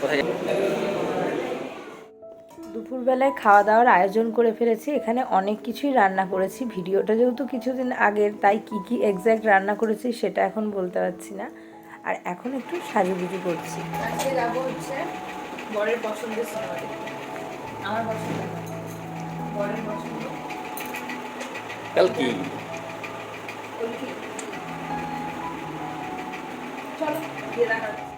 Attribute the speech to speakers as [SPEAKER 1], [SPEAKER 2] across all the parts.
[SPEAKER 1] কোথায়
[SPEAKER 2] দুপুরবেলায় খাওয়া দাওয়ার আয়োজন করে ফেলেছি এখানে অনেক কিছুই রান্না করেছি। ভিডিওটা যেহেতু কিছুদিন আগের তাই কি কি এক্স্যাক্ট রান্না করেছি সেটা এখন বলতে পারছি না। আর এখন একটু সাজুগুজু করছি। আজকে যাব হচ্ছে বরের পছন্দের সিনেমা আমার পছন্দ। বরের পছন্দ।
[SPEAKER 1] কাল
[SPEAKER 2] চলো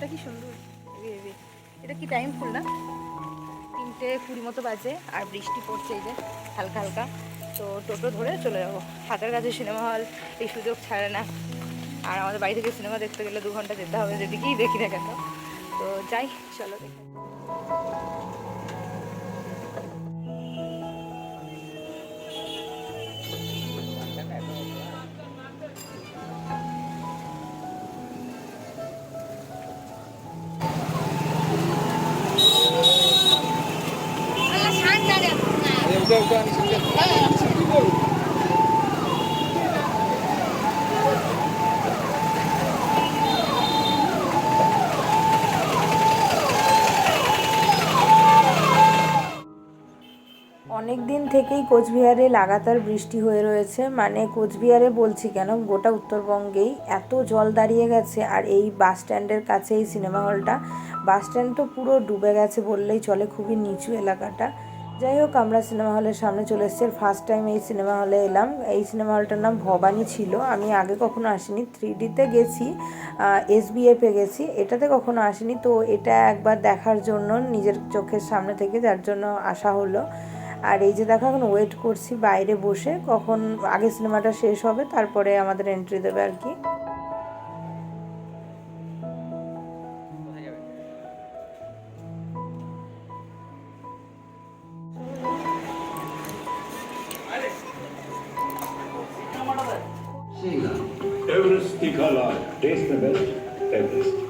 [SPEAKER 2] ফুলটা কি সুন্দর। এটা কি টাইম না? তিনটে কুড়ি মতো বাজে আর বৃষ্টি পড়ছে এই যে, হালকা হালকা। তো টোটো ধরে চলে যাব। হাতের কাছে সিনেমা হল, এই সুযোগ ছাড়ে না। আর আমাদের বাড়ি থেকে সিনেমা দেখতে গেলে দু ঘণ্টা যেতে হবে, যেদিকেই দেখি না কেন। তো যাই, চলো দেখে। অনেক দিন থেকেই কোচবিহারে লাগাতার বৃষ্টি হয়ে রয়েছে। মানে কোচবিহারে বলছি কেন, গোটা উত্তরবঙ্গেই এত জল দাঁড়িয়ে গেছে আর এই বাস স্ট্যান্ডের কাছে এই সিনেমা হলটা। বাস স্ট্যান্ড তো পুরো ডুবে গেছে বললেই চলে, খুবই নিচু এলাকাটা। যাই হোক, আমরা সিনেমা হলের সামনে চলে এসেছি ফার্স্ট টাইম এই সিনেমা হলে এলাম। এই সিনেমা হলটার নাম ভবানী ছিল। আমি আগে কখনো আসিনি। থ্রি ডিতে গেছি এস বিএফে গেছি। এটাতে কখনো আসিনি। তো এটা একবার দেখার জন্য নিজের চোখের সামনে থেকে যার জন্য আসা হলো। আর এই যে দেখো, এখন ওয়েট করছি বাইরে বসে। কখন আগে সিনেমাটা শেষ হবে, তারপরে আমাদের এন্ট্রি দেবে আর কি।
[SPEAKER 3] Everest Nikolai, Dresden West, Everest.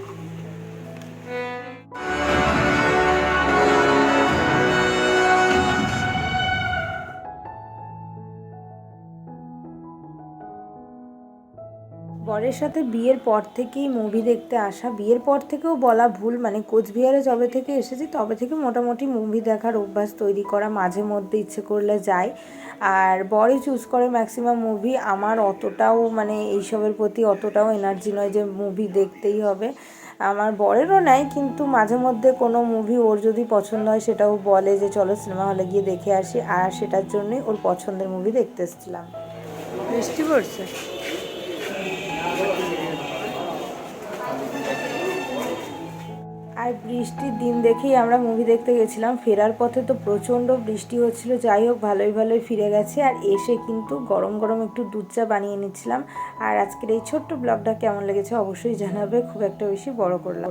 [SPEAKER 2] বরের সাথে বিয়ের পর থেকেই মুভি দেখতে আসা। বিয়ের পর থেকেও বলা ভুল মানে কোচবিহারে যবে থেকে এসেছি তবে থেকে মোটামুটি মুভি দেখার অভ্যাস তৈরি করা মাঝে মধ্যে ইচ্ছে করলে যায়। আর বরই চুজ করে ম্যাক্সিমাম মুভি আমার অতটাও মানে এইসবের প্রতি অতটাও এনার্জি নয় যে মুভি দেখতেই হবে। আমার বরেরও নাই, কিন্তু মাঝে মধ্যে কোনো মুভি ওর যদি পছন্দ হয় সেটাও বলে যে চলো সিনেমা হলে গিয়ে দেখে আসি। আর সেটার জন্যই ওর পছন্দের মুভি দেখতে এসেছিলাম। বৃষ্টি পড়ছে? আর বৃষ্টির দিন দেখেই আমরা মুভি দেখতে গেছিলাম। ফেরার পথে তো প্রচণ্ড বৃষ্টি হচ্ছিল। যাই হোক, ভালোই ভালোই ফিরে গেছে। আর এসে কিন্তু গরম গরম একটু দুধ চা বানিয়ে নিচ্ছিলাম। আর আজকের এই ছোট্ট ব্লগটা কেমন লেগেছে অবশ্যই জানাবে। খুব একটা বেশি বড় করলাম